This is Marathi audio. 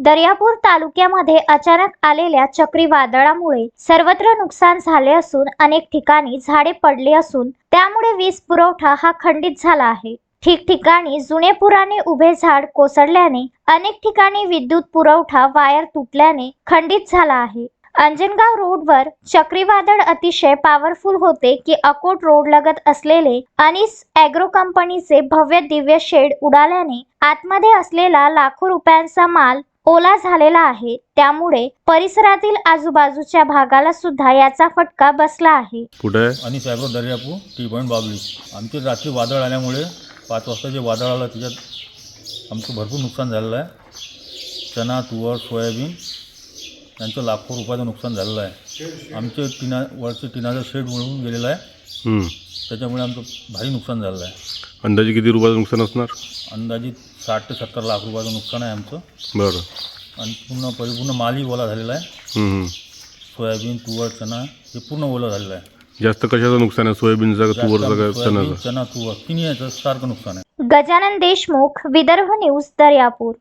दर्यापूर तालुक्यामध्ये अचानक आलेल्या चक्रीवादळामुळे सर्वत्र नुकसान झाले असून अनेक ठिकाणी झाडे पडली असून त्यामुळे वीज पुरवठा हा खंडित झाला आहे. ठिकठिकाणी जुने पुराने उभे झाड कोसळल्याने अनेक ठिकाणी विद्युत पुरवठा वायर तुटल्याने खंडित झाला आहे. अंजनगाव रोडवर चक्रीवादळ अतिशय पॉवरफुल होते की अकोट रोड लगत असलेले अनिस ॲग्रो कंपनीचे भव्य दिव्य शेड उडाल्याने आतमध्ये असलेला लाखो रुपयांचा माल ओला झालेला आहे. त्यामुळे परिसरातील आजूबाजूच्या भागाला सुद्धा याचा फटका बसला आहे. कुठे? आणि साहेबराव दर्यापूर टी पॉईंट बाबली आमचे रात्री वादळ आल्यामुळे पाच वाजता जे वादळ आलं त्याच्यात आमचं भरपूर नुकसान झालेलं आहे. चना तुवर सोयाबीन यांचं लाखो रुपयाचं नुकसान झालेलं आहे. आमचे टिना वरचे टिनाचं शेड उडून गेलेलं आहे. हम्म. त्याच्यामुळे आमचं भारी नुकसान झालेलं आहे. अंदाजे किती रुपयाचं नुकसान असणार? अंदाजित साठ ते सत्तर लाख रुपयाचं नुकसान आहे आमचं. बरं. आणि पूर्ण परिपूर्ण मालही ओला झालेला आहे. हम्म, हम्म. सोयाबीन तुवर चना हे पूर्ण ओलं झालेलं आहे. जास्त कशाचं नुकसान आहे? सोयाबीनचं का तुवरचं का जास्त सोयाबीन चना तुवर तिन्ही याचं सारखं नुकसान आहे. गजानन देशमुख विदर्भ न्यूज दर्यापूर.